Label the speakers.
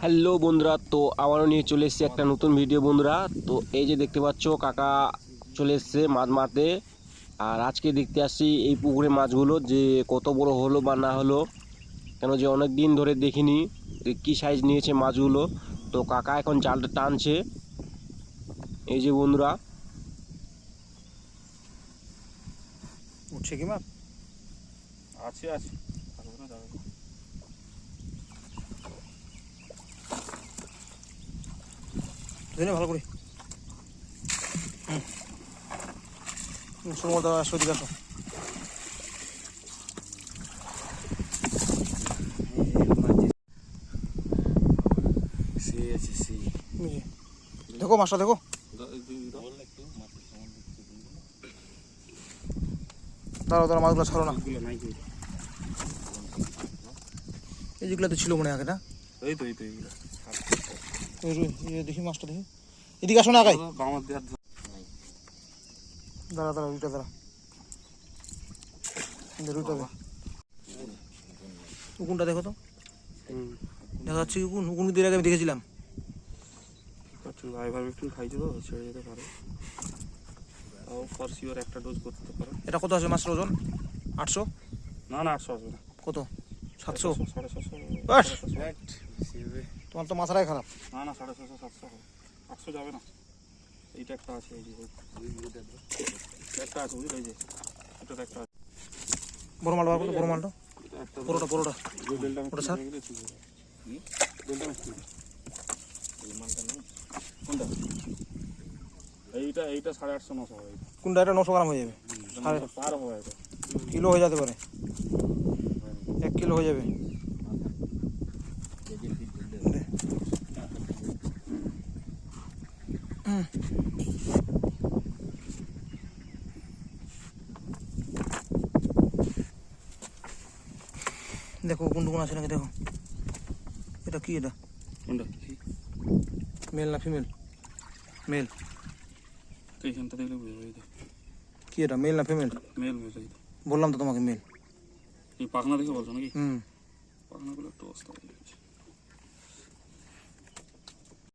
Speaker 1: Hello বন্ধুরা তো আবারও নিয়ে চলে এসেছি একটা নতুন ভিডিও বন্ধুরা। তো এই যে দেখতে পাচ্ছ কাকা চলে এসছে মাছ মারতে। আর আজকে দেখতে আসছি এই পুকুরে মাছগুলো যে কত বড় হলো বা না হলো কেন যে অনেক দিন ধরে দেখিনি যে কী সাইজ নিয়েছে মাছগুলো। তো কাকা এখন জালটা টানছে। এই যে বন্ধুরা।
Speaker 2: উঠছে কি মাছ?
Speaker 3: আছে আছে থাকবে না যাবে না।
Speaker 2: ধরে ভালো করে। সুমল দাদা আসো। দিকে আসো দেখো মাছটা দেখো। দাঁড়াও দাঁড়াও মাছগুলো ছাড়ো না। এই যেগুলো তো ছিল মনে হয় না?
Speaker 3: এই তো এই তো এইগুলো
Speaker 2: দেখি মাছটা দেখি। এদিকে আসো না আগাই। দাঁড়া দাঁড়া রুইটা দাঁড়া। রুইটা উকুনটা দেখো তো। দেখা যাচ্ছে উকুন? উকুন কিন্তু এর আগে আমি দেখেছিলাম। এটা কত আছে মাছের ওজন? আটশো?
Speaker 3: না না আটশো আসবে না।
Speaker 2: কত? সাতশো?
Speaker 3: সাড়ে ছশো।
Speaker 2: তোমার তো মাথাটাই খারাপ।
Speaker 3: না না সাড়ে ছশো সাতশো আটশো যাবে না। এইটা একটা আছে এই যে একটা আছে বুঝলি এই যে এটা একটা আছে।
Speaker 2: বড় মাল বার করো বড় মালটা পুরোটা। পুরোটা ওটা স্যার?
Speaker 3: কোনটা? এইটা এইটা সাড়ে আটশো নশো হবে। এইটা
Speaker 2: কোনটা এটা নশো গ্রাম হয়ে যাবে।
Speaker 3: পার হবে এটা।
Speaker 2: কিলো হয়ে যেতে পারে। এক কিলো হয়ে যাবে দে। হুম। দেখো কোন কোন আছে নাকি? দেখো। এটা কি এটা?
Speaker 3: কোনটা?
Speaker 2: মেল না ফিমেল? মেল।
Speaker 3: এইখানটা দেখলে
Speaker 2: কি এটা মেল না ফিমেল?
Speaker 3: মেল মেল
Speaker 2: বললাম তো তোমাকে মেল।
Speaker 3: এই পাখনা দেখে বলছো নাকি?
Speaker 2: হুম।
Speaker 3: পাখনাগুলো একটু অবস্থা